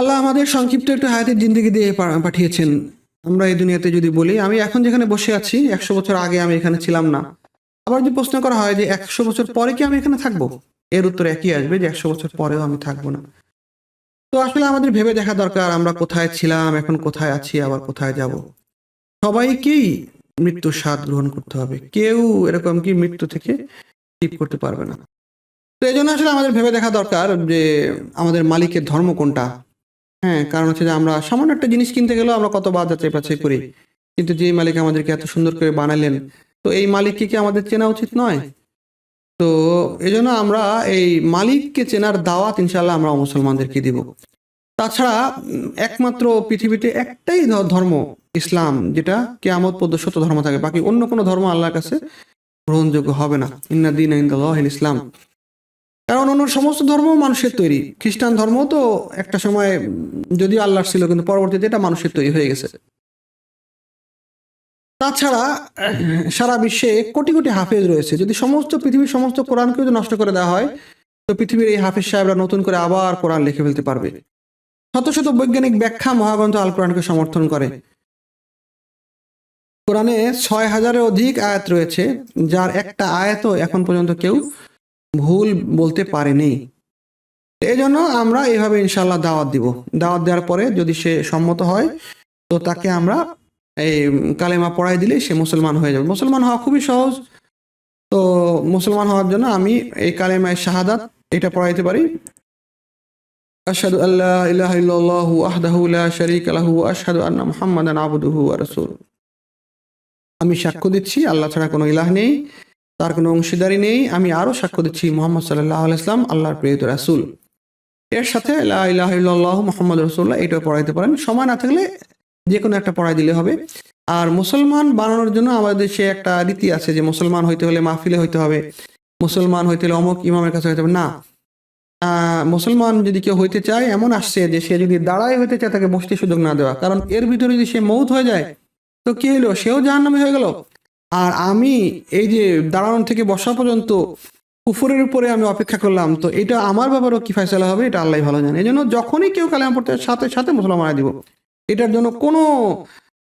আল্লাহ আমাদের সংক্ষিপ্ত একটু হায়াতের জিন্দগি দিয়ে পাঠিয়েছেন। আমরা এই দুনিয়াতে যদি বলি, আমি এখন যেখানে বসে আছি, একশো বছর আগে আমি এখানে ছিলাম না। আবার যদি প্রশ্ন করা হয় যে একশো বছর পরে কি আমি এখানে থাকব? এর উত্তর একই আসবে যে একশো বছর পরেও আমি থাকব না। তো আসলে আমাদের ভেবে দেখা দরকার, আমরা কোথায় ছিলাম, এখন কোথায় আছি, আবার কোথায় যাব? সবাইকেই মৃত্যুর স্বাদ গ্রহণ করতে হবে। কেউ এরকম কি মৃত্যু থেকে টিপ করতে পারবে না। তো এই জন্য আসলে আমাদের ভেবে দেখা দরকার যে আমাদের মালিকের ধর্ম কোনটা? হ্যাঁ কারণ হচ্ছে যে আমরা সামান্য একটা জিনিস কিনতে গেলেও আমরা কত বাদ যাচাই বাছাই করি। কিন্তু যে মালিক আমাদেরকে এত সুন্দর করে বানালেন তো এই মালিককে কি আমাদের চেনা উচিত নয়। তো এই জন্য আমরা এই মালিককে চেনার দাওয়াত ইনশাল্লাহ আমরা মুসলমানদেরকে দিব। তাছাড়া একমাত্র পৃথিবীতে একটাই ধর্ম ইসলাম যেটা কেয়ামত সত্য ধর্ম থাকে। বাকি অন্য কোনো ধর্ম আল্লাহর কাছে গ্রহণযোগ্য হবে না। ইন্না দিন ইসলাম। কারণ অন্য সমস্ত ধর্ম মানুষের তৈরি। খ্রিস্টান ধর্ম তো একটা সময় যদিও আল্লাহর ছিল, কিন্তু পরবর্তীতে এটা মানুষের তৈরি হয়ে গেছে। তাছাড়া সারা বিশ্বে কোটি কোটি হাফেজ রয়েছে। যদি সমস্ত পৃথিবীর সমস্ত কোরআনকে যদি নষ্ট করে দেওয়া হয়, তো পৃথিবীর এই হাফেজ সাহেবরা নতুন করে আবার কোরআন লিখে ফেলতে পারবে। শত শত বৈজ্ঞানিক ব্যাখ্যা মহাগ্রন্থ আল কোরআনকে সমর্থন করে। কোরআনে ছয় হাজারের অধিক আয়াত রয়েছে, যার একটা আয়াতও এখন পর্যন্ত কেউ ভুল বলতে পারেনি। এই জন্য আমরা এইভাবে ইনশাল্লাহ দাওয়াত দিব। দাওয়াত দেওয়ার পরে যদি সে সম্মত হয়, তো তাকে আমরা এই কালেমা পড়াই দিলে সে মুসলমান হয়ে যাবে। মুসলমান হওয়া খুবই সহজ। তো মুসলমান হওয়ার জন্য আমি এই কালেমায় শাহাদাত এটা পড়াইতে পারি। আশহাদু আল্লাহ ইলাহা ইল্লাল্লাহু ওয়াহদাহু লা শারীকা লাহু আশহাদু আন্না মুহাম্মাদান আবদুহু ওয়া রাসূলুহু। আমি সাক্ষ্য দিচ্ছি, আল্লাহ ছাড়া কোনো ইলাহ নেই। তার কোনো অংশীদারি নেই। আমি আরও সাক্ষ্য দিচ্ছি, মোহাম্মদ সাল্লাহ আলাইসলাম আল্লাহর প্রেরিত রাসুল। এর সাথে ইল্লাল্লাহু মুহাম্মাদ রাসূলুল্লাহ, এটাও পড়াইতে পারেন। সময় না থাকলে যে কোনো একটা পড়াই দিলে হবে। আর মুসলমান বানানোর জন্য আমাদের দেশে একটা রীতি আছে যে মুসলমান হইতে হলে মাহফিলে হইতে হবে। মুসলমান হইতে হলে অমুক ইমামের কাছে হইতে হবে। না। মুসলমান যদি কেউ হইতে চায়, এমন আসছে যে সে যদি দাঁড়ায় হইতে চায়, তাকে বসতে সুযোগ না দেওয়া। কারণ এর ভিতরে যদি সে মৌত হয়ে যায়, তো কি হলো সেও জাহান্নামে হয়ে গেল। আর আমি এই যে দাঁড়ানো থেকে বসা পর্যন্ত কুফুরের উপরে আমি অপেক্ষা করলাম তো এটা আমার ব্যাপারেও কি ফয়সালা হবে এটা আল্লাহ ভালো জানে। এই জন্য যখনই কেউ কালেমা পড়তে সাথে সাথে মুসলমান দিব। এটার জন্য কোনো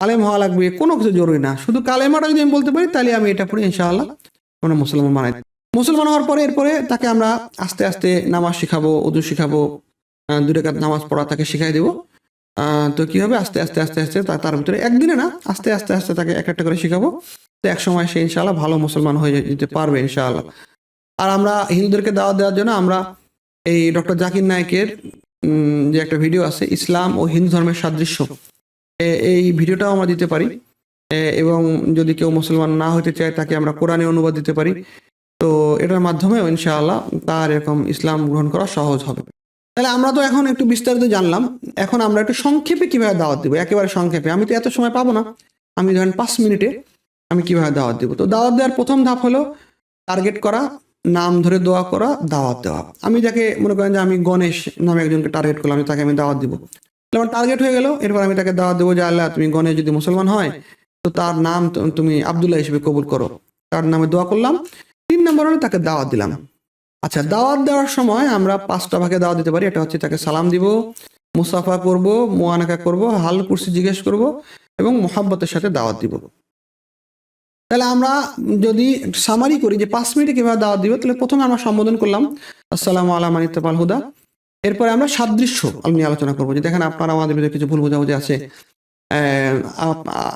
আলেম হওয়া লাগবে কোনো কিছু জরুরি না। শুধু কালেমাটা যদি আমি বলতে পারি তাহলে আমি এটা পড়ে ইনশাআল্লাহ কোনো মুসলমান বানাই। মুসলমান হওয়ার পরে এরপরে তাকে আমরা আস্তে আস্তে নামাজ শিখাবো উদু শিখাবো আহ, দু রেখাত নামাজ পড়া তাকে শিখাই দেবো। তো কি হবে? আস্তে আস্তে আস্তে আস্তে তার ভিতরে একদিনে না আস্তে আস্তে আস্তে তাকে এক একটা করে শিখাবো। তো এক সময় সে ইনশাল্লাহ ভালো মুসলমান হয়ে যেতে পারবে ইনশাআল্লাহ। আর আমরা হিন্দুদেরকে দাওয়াত দেওয়ার জন্য আমরা এই ডক্টর জাকির নায়কের যে একটা ভিডিও আছে, ইসলাম ও হিন্দু ধর্মের সাদৃশ্য। এই ভিডিওটাও আমরা দিতে পারি। এবং যদি কেউ মুসলমান না হতে চায়, তাকে আমরা কোরআনে অনুবাদ দিতে পারি। তো এটার মাধ্যমে ইনশাআল্লাহ তার এরকম ইসলাম গ্রহণ করা সহজ হবে। তাহলে আমরা তো এখন একটু বিস্তারিত জানলাম। এখন আমরা একটু সংক্ষেপে কীভাবে দাওয়াত দিব? একেবারে সংক্ষেপে। আমি তো এত সময় পাবো না। আমি ধরেন পাঁচ মিনিটে আমি কীভাবে দাওয়াত দিব? তো দাওয়াত দেওয়ার প্রথম ধাপ হলো টার্গেট করা, নাম ধরে দোয়া করা, দাওয়াত দেওয়া। আমি যাকে মনে করেন যে আমি গণেশ নামে একজনকে টার্গেট করলাম তাকে আমি দাওয়াত দিব। আমার টার্গেট হয়ে গেল, এরপর আমি তাকে দাওয়াত দেবো যে, আল্লাহ, তুমি গণেশ যদি মুসলমান হয়, তো তার নাম তুমি আবদুল্লাহ হিসেবে কবুল করো। তার নামে দোয়া করলাম। তিন নম্বর হলো তাকে দাওয়াত দিলাম। আচ্ছা দাওয়াত দেওয়ার সময় আমরা পাঁচটা ভাগে দাওয়াত দিতে পারি। এটা হচ্ছে তাকে সালাম দিব, মুসাফা করব মোয়ানাকা করব, হাল কুর্সি জিজ্ঞেস করব এবং মোহাব্বতের সাথে দাওয়াত দিব। তাহলে আমরা যদি সামারি করি যে পাঁচ মিনিটে কীভাবে দাওয়াত দিব তাহলে প্রথমে আমরা সম্বোধন করলাম। আসসালামু আলাম মানিত্তাপাল হুদা। এরপরে আমরা সাদৃশ্য নিয়ে আলোচনা করব। যে দেখেন আপনারা আমাদের ভিতরে কিছু ভুল বোঝাবুঝি আছে।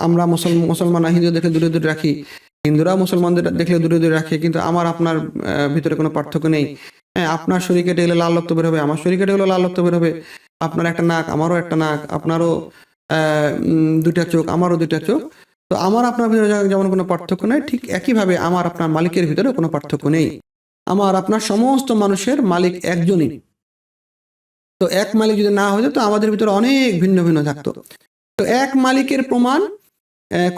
আমরা মুসলমান মুসলমান হিন্দু দেখে দূরে দূরে রাখি। হিন্দুরা মুসলমানদের দেখলে দূরে দূরে রাখে কিন্তু আমার আপনার ভিতরে কোনো পার্থক্য নেই। হ্যাঁ আপনার শরীর কেটে গেলে লাল রক্ত বের হবে আমার শরীর কেটে গেলে লাল রক্ত বের হবে। আপনার একটা নাক আমারও একটা নাক আপনারও উম, চোখ আমারও দুইটা চোখ। তো আমার আপনার ভিতরে যেমন কোনো পার্থক্য নেই, ঠিক একইভাবে আমার আপনার মালিকের ভিতরে কোনো পার্থক্য নেই। আমার আপনার সমস্ত মানুষের মালিক একজনই। তো এক মালিক যদি না হতো তো আমাদের ভিতরে অনেক ভিন্ন ভিন্ন থাকতো। তো এক মালিকের প্রমাণ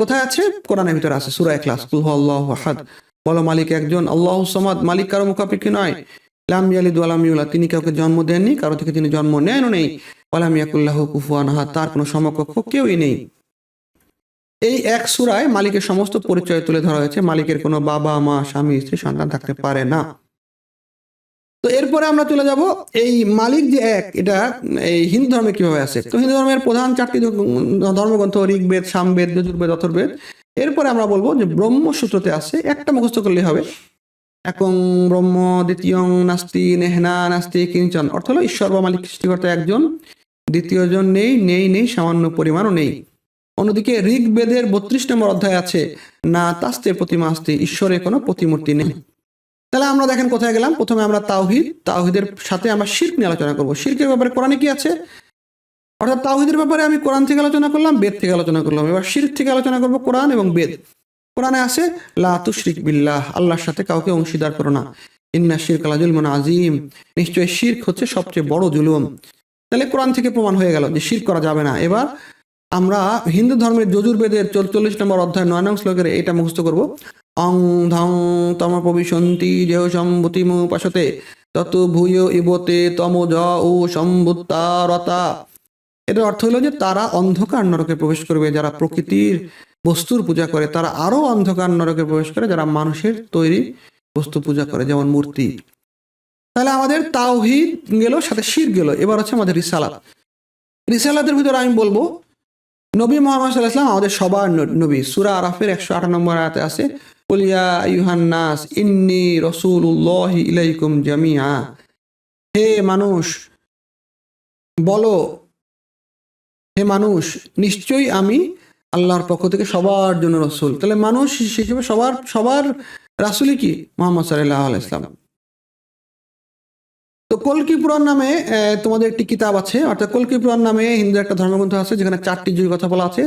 কোথায় আছে? কোরআনের ভিতরে আছে, সুরা ক্লাস কুল আল্লাহ আহাদ। বলো, মালিক একজন, আল্লাহ সমাদ। মালিক কারও মুখাপেক্ষি নয়। লাম ইয়ালিদ ওয়ালাম ইউলাদ। তিনি কাউকে জন্ম দেননি, কারও থেকে তিনি জন্ম নেনও নেই। ওয়ালাম ইয়াকুল্লাহ কুফুয়ান তার কোনো সমকক্ষ কেউই নেই। এই এক সুরায় মালিকের সমস্ত পরিচয় তুলে ধরা হয়েছে। মালিকের কোনো বাবা, মা, স্বামী, স্ত্রী, সন্তান থাকতে পারে না। তো এরপরে আমরা চলে যাব এই মালিক যে এক, এটা এই হিন্দু ধর্মে কীভাবে আছে তো হিন্দু ধর্মের প্রধান চারটি ধর্মগ্রন্থ ঋগ্বেদ, সামবেদ, যজুর্বেদ, অথর্বেদ। এরপরে আমরা বলব যে ব্রহ্মসূত্রতে আছে একটা মুখস্থ করলেই হবে। একং ব্রহ্ম, দ্বিতীয়ং নাস্তি, নেহনা, নাস্তি, কিঞ্চন। অর্থ হলো ঈশ্বর বা মালিক সৃষ্টিকর্তা একজন, দ্বিতীয়জন নেই নেই নেই, সামান্য পরিমাণও নেই। অন্যদিকে ঋগ্বেদের বত্রিশ নম্বর অধ্যায় আছে, না তাস্তে প্রতিমা আস্তে ঈশ্বরের কোনো প্রতিমূর্তি নেই। তাহলে আমরা দেখেন কোথায় গেলাম? প্রথমে আমরা তাওহিদ, তাওহিদের সাথে আমরা শির্ক নিয়ে আলোচনা করব। শির্কের ব্যাপারে কোরআনে কি আছে? অর্থাৎ তাওহিদের ব্যাপারে আমি কোরআন থেকে আলোচনা করলাম, বেদ থেকে আলোচনা করলাম। এবার শির্ক থেকে আলোচনা করব কোরআন এবং বেদ। কোরআনে আছে, লা তুশরিক বিল্লাহ আল্লাহর সাথে কাউকে অংশীদার করো না। ইন্না শিরক আলা জুলমুন আজিম নিশ্চয়ই শির্ক হচ্ছে সবচেয়ে বড় জুলুম। তাহলে কোরআন থেকে প্রমাণ হয়ে গেল যে শির্ক করা যাবে না। এবার আমরা হিন্দু ধর্মের যজুর্বেদের চল্লিশ নম্বর অধ্যায় নয় নং শ্লোকের এটা মুখস্থ করব। অং ধং তম প্রবিশন্তি জেহ সম্ভূতিমু পাশতে, তত ভূয় ইবতে তম জ ও সম্ভুতারতা। এটার অর্থ হলো যে তারা অন্ধকার নরকে প্রবেশ করবে, যারা প্রকৃতির বস্তুর পূজা করে, তারা আরও অন্ধকার নরকে প্রবেশ করে, যারা মানুষের তৈরি বস্তু পূজা করে, যেমন মূর্তি। তাহলে আমাদের তাওহিদ গেল, সাথে শির গেল, এবার হচ্ছে আমাদের রিসালাত। রিসালাতের ভিতরে আমি বলব নবী মোহাম্মদ সাল্লাহ ইসলাম আমাদের সবার নবী। সুরা আরাফের একশো আট নম্বর আয়াতে আছে ইউহান্নাস ইন্নি রসুল্লাহ ইলাইকুম জামিয়া হে মানুষ, বলো, হে মানুষ, নিশ্চয়ই আমি আল্লাহর পক্ষ থেকে সবার জন্য রসুল। তাহলে মানুষ হিসেবে সবার সবার রাসুলই কি? মোহাম্মদ সাল্লাহ ইসলাম তো কলকি পুরাণ নামে তোমাদের একটি কিতাব আছে, অর্থাৎ কলকি পুরাণ নামে হিন্দু একটা ধর্মগ্রন্থ আছে, যেখানে চারটি যুগের কথা বলা আছে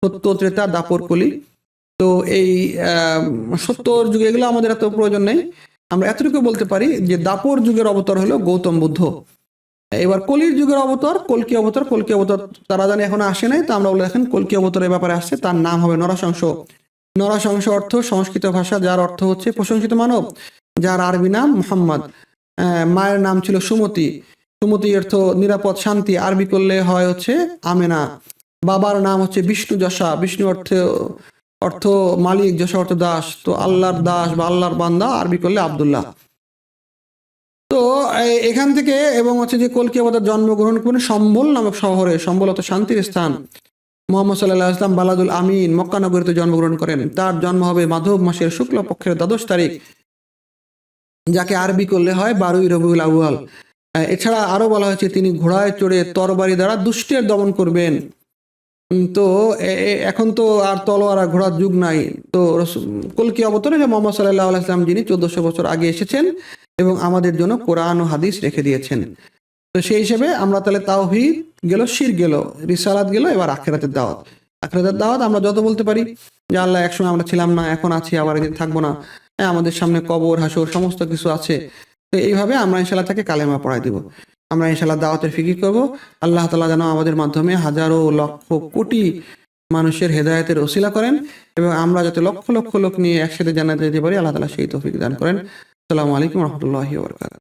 সত্য ত্রেতা দাপর কলি। তো এই সত্তর যুগে এগুলো আমাদের এত প্রয়োজন নেই। আমরা এতটুকু বলতে পারি যে দাপর যুগের অবতার হলো গৌতম বুদ্ধ। এবার কলির যুগের অবতার, কলকি অবতার কলকি অবতার তারা জানি এখন আসে নাই, তো আমরা বলে দেখেন কলকি অবতারের ব্যাপারে আসছে, তার নাম হবে নরাশংস নরাশংস অর্থ সংস্কৃত ভাষা, যার অর্থ হচ্ছে প্রশংসিত মানব, যার আরবি নাম মোহাম্মদ। মায়ের নাম ছিল সুমতি। সুমতি অর্থ নিরাপদ, শান্তি। আরবি করলে হয় হচ্ছে আমেনা। বাবার নাম হচ্ছে বিষ্ণু যশা। বিষ্ণু অর্থ অর্থ মালিক, যশা অর্থ দাস। তো আল্লাহর দাস বা আল্লাহর বান্দা, আরবি করলে আব্দুল্লাহ। তো এখান থেকে এবং হচ্ছে যে কলকি অবতার জন্মগ্রহণ করেন সম্বল নামক শহরে। সম্বল অত শান্তির স্থান। মোহাম্মদ সাল্লাহ ইসলাম বালাদুল আমিন মক্কানগরীতে জন্মগ্রহণ করেন। তার জন্ম হবে মাধব মাসের শুক্ল পক্ষের দ্বাদশ তারিখ। যাকে আরবি করলে হয় বারুই রবিউল আউয়াল। এছাড়া আরও বলা হয়েছে, তিনি ঘোড়ায় চড়ে তরবারি দ্বারা দুষ্টের দমন করবেন। তো এখন তো আর তলোয়ার আর ঘোড়ার যুগ নাই। তো কলকি অবতরে যে মোহাম্মদ সাল্লাহ আলাইসলাম যিনি চোদ্দশো বছর আগে এসেছেন এবং আমাদের জন্য কোরআন ও হাদিস রেখে দিয়েছেন। তো সেই হিসেবে আমরা তাহলে তাওহিদ গেল, শির গেল, রিসালাত গেল, এবার আখেরাতের দাওয়াত। আখেরাতের দাওয়াত আমরা যত বলতে পারি, যে আল্লাহ একসময় আমরা ছিলাম না, এখন আছি, আবার একদিন থাকব না। আমাদের সামনে কবর, হাসর, সমস্ত কিছু আছে। তো এইভাবে আমরা ইনশাল্লাহ তাকে কালেমা পড়াই দিব। আমরা ইনশাল্লাহ দাওয়াতের ফিকির করব। আল্লাহ তালা যেন আমাদের মাধ্যমে হাজারো লক্ষ কোটি মানুষের হেদায়তের ওসিলা করেন এবং আমরা যাতে লক্ষ লক্ষ লোক নিয়ে একসাথে জানাতে যেতে পারি, আল্লাহ তালা সেই তৌফিক দান করেন। আসসালামু আলাইকুম রহমতুল্লাহি বরকাত